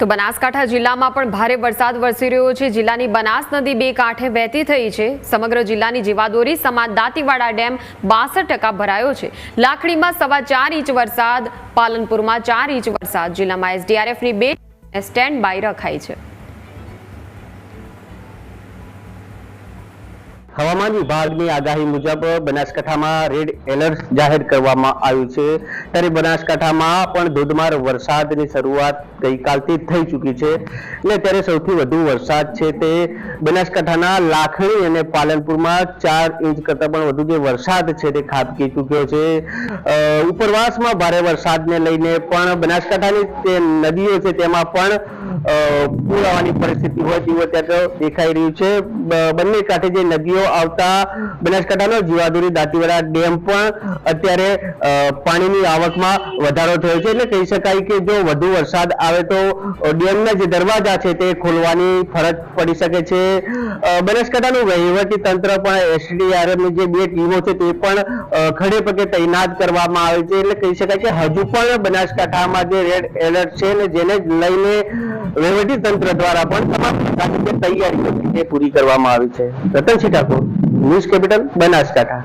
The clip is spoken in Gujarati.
તો બનાસકાંઠા જિલ્લામાં પણ ભારે વરસાદ વરસી રહ્યો છે. જિલ્લાની બનાસ નદી બે કાંઠે વહેતી થઈ છે. સમગ્ર જિલ્લાની જીવાદોરી સમાન દાંતીવાડા ડેમ બાસઠ ભરાયો છે. લાખડીમાં સવા ચાર ઇંચ વરસાદ, પાલનપુરમાં ચાર ઇંચ વરસાદ. જિલ્લામાં એસડીઆરએફની બે સ્ટેન્ડ બાય રખાઈ છે. હવામાન વિભાગની આગાહી મુજબ બનાસકાંઠામાં રેડ એલર્ટ જાહેર કરવામાં આવ્યું છે. ત્યારે બનાસકાંઠામાં પણ ધોધમાર વરસાદની શરૂઆત ગઈકાલથી થઈ ચૂકી છે. અને ત્યારે સૌથી વધુ વરસાદ છે તે બનાસકાંઠાના લાખણી અને પાલનપુરમાં ચાર ઇંચ કરતાં પણ વધુ જે વરસાદ છે તે ખાબકી ચૂક્યો છે. ઉપરવાસમાં ભારે વરસાદને લઈને પણ બનાસકાંઠાની જે નદીઓ છે તેમાં પણ પૂર આવવાની પરિસ્થિતિ હોય તેવું અત્યારે દેખાઈ રહ્યું છે. બંને કાંઠે જે નદીઓ આવતા બનાસકાંઠાનો જીવાદોરી દાંતીવાડા ડેમ પણ અત્યારે પાણીની આવકમાં વધારો થયો છે. એટલે કહી શકાય કે જો વધુ વરસાદ આવે તો ડેમના જે દરવાજા છે તે ખોલવાની ફરજ પડી શકે છે. બનાસકાંઠાનું વહીવટી તંત્ર પણ એસડીઆરએફની જે બે ટીમો છે તે પણ ખડે પગે તૈનાત કરવામાં આવે છે. એટલે કહી શકાય કે હજુ પણ બનાસકાંઠામાં જે રેડ એલર્ટ છે ને જેને લઈને વહીવટી તંત્ર દ્વારા પણ તમામ પ્રકારની જે તૈયારીઓ છે તે પૂરી કરવામાં આવી છે. Ratansinh Thakor. News capital Banaskantha.